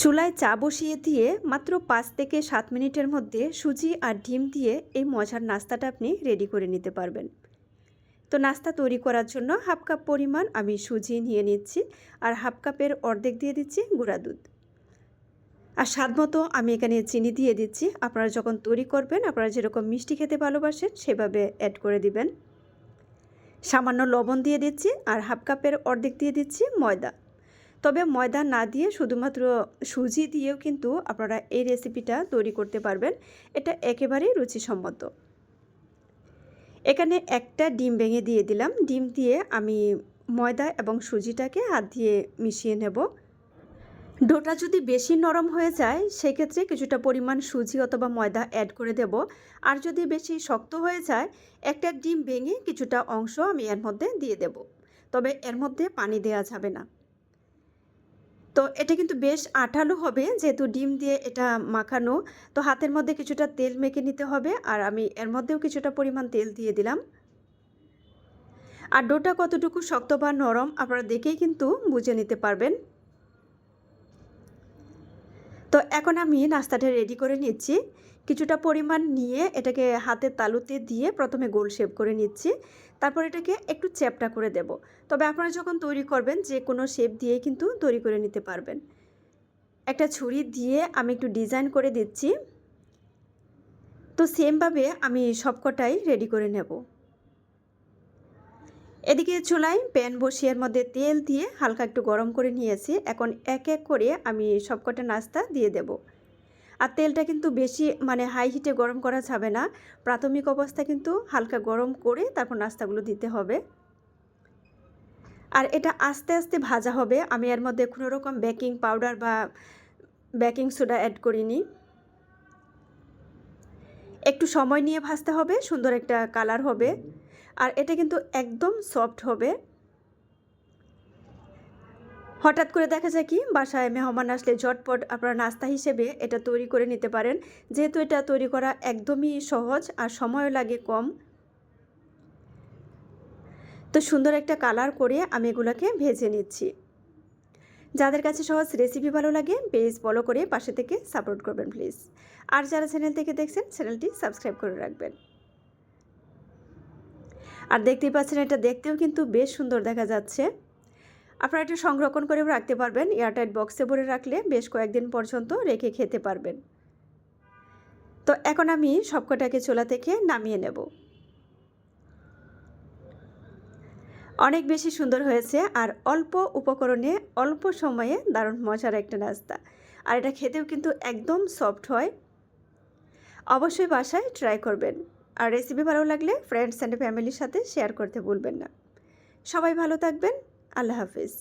চুলায় চা বসিয়ে দিয়ে মাত্র পাঁচ থেকে সাত মিনিটের মধ্যে সুজি আর ডিম দিয়ে এই মজার নাস্তাটা আপনি রেডি করে নিতে পারবেন। তো নাস্তা তৈরি করার জন্য হাফ কাপ পরিমাণ আমি সুজি নিয়ে নিচ্ছি আর হাফ কাপের অর্ধেক দিয়ে দিচ্ছি গুঁড়া দুধ। আর স্বাদ মতো আমি এখানে চিনি দিয়ে দিচ্ছি। আপনারা যখন তৈরি করবেন, আপনারা যেরকম মিষ্টি খেতে ভালোবাসেন, সেভাবে অ্যাড করে দিবেন। সামান্য লবণ দিয়ে দিচ্ছি আর হাফ কাপের অর্ধেক দিয়ে দিচ্ছি ময়দা। তবে ময়দা না দিয়ে শুধুমাত্র সুজি দিয়েও কিন্তু আপনারা এই রেসিপিটা তৈরি করতে পারবেন। এটা একেবারেই রুচিসম্মত। এখানে একটা ডিম ভেঙে দিয়ে দিলাম। ডিম দিয়ে আমি ময়দা এবং সুজিটাকে হাত দিয়ে মিশিয়ে নেব। ডোটা যদি বেশি নরম হয়ে যায়, সেক্ষেত্রে কিছুটা পরিমাণ সুজি অথবা ময়দা অ্যাড করে দেব। আর যদি বেশি শক্ত হয়ে যায়, একটা ডিম ভেঙে কিছুটা অংশ আমি এর মধ্যে দিয়ে দেব। তবে এর মধ্যে পানি দেওয়া যাবে না। তো এটা কিন্তু বেশ আঠালো হবে, যেহেতু ডিম দিয়ে এটা মাখানো। তো হাতের মধ্যে কিছুটা তেল মেখে নিতে হবে, আর আমি এর মধ্যেও কিছুটা পরিমাণ তেল দিয়ে দিলাম। আর ডোটা কতটুকু শক্ত বা নরম আপনারা দেখেই কিন্তু বুঝে নিতে পারবেন। তো এখন আমি নাস্তাটা রেডি করে নিচ্ছি। কিছুটা পরিমাণ নিয়ে এটাকে হাতের তালুতে দিয়ে প্রথমে গোল শেপ করে নিচ্ছি। তারপর এটাকে একটু চ্যাপটা করে দেব। তবে আপনারা যখন তৈরি করবেন, যে কোনো শেপ দিয়ে কিন্তু তৈরি করে নিতে পারবেন। একটা ছুরি দিয়ে আমি একটু ডিজাইন করে দিচ্ছি। তো সেমভাবে আমি সবকটাই রেডি করে নেব। এদিকে চুলায় প্যান বসিয়ে এর মধ্যে তেল দিয়ে হালকা একটু গরম করে নিয়েছি। এখন এক এক করে আমি সবকটা নাস্তা দিয়ে দেব। আর তেলটা কিন্তু বেশি মানে হাই হিটে গরম করা যাবে না। প্রাথমিক অবস্থা কিন্তু হালকা গরম করে তারপর নাস্তাগুলো দিতে হবে। আর এটা আস্তে আস্তে ভাজা হবে। আমি এর মধ্যে কোনো রকম বেকিং পাউডার বা বেকিং সোডা অ্যাড করিনি। একটু সময় নিয়ে ভাজতে হবে। সুন্দর একটা কালার হবে। আর এটা কিন্তু একদম সফট হবে। হঠাৎ করে দেখা যায় কি, বাসায় মেহমান আসলে ঝটপট আপনারা নাস্তা হিসেবে এটা তৈরি করে নিতে পারেন। যেহেতু এটা তৈরি করা একদমই সহজ আর সময়ও লাগে কম। তো সুন্দর একটা কালার করে আমি এগুলোকে ভেজে নিচ্ছি। যাদের কাছে সহজ রেসিপি ভালো লাগে পেজ ফলো করে পাশে থেকে সাপোর্ট করবেন প্লিজ আর যারা চ্যানেল থেকে দেখছেন চ্যানেলটি সাবস্ক্রাইব করে রাখবেন। আর দেখতেই পাচ্ছেন এটা দেখতেও কিন্তু বেশ সুন্দর দেখা যাচ্ছে। আপনারা এটা সংরক্ষণ করে রাখতে পারবেন, এয়ারটাইট বক্সে ভরে রাখলে বেশ কয়েকদিন পর্যন্ত রেখে খেতে পারবেন। তো এখন আমি সবকটাকে চোলা থেকে নামিয়ে নেব। অনেক বেশি সুন্দর হয়েছে আর অল্প উপকরণে অল্প সময়ে দারুণ মজার একটা নাস্তা। আর এটা খেতেও কিন্তু একদম সফট হয়। অবশ্যই বাসায় ট্রাই করবেন। আর রেসিপি ভালো লাগলে ফ্রেন্ডস অ্যান্ড ফ্যামিলির সাথে শেয়ার করতে ভুলবেন না। সবাই ভালো থাকবেন। আল্লাহ হাফিজ।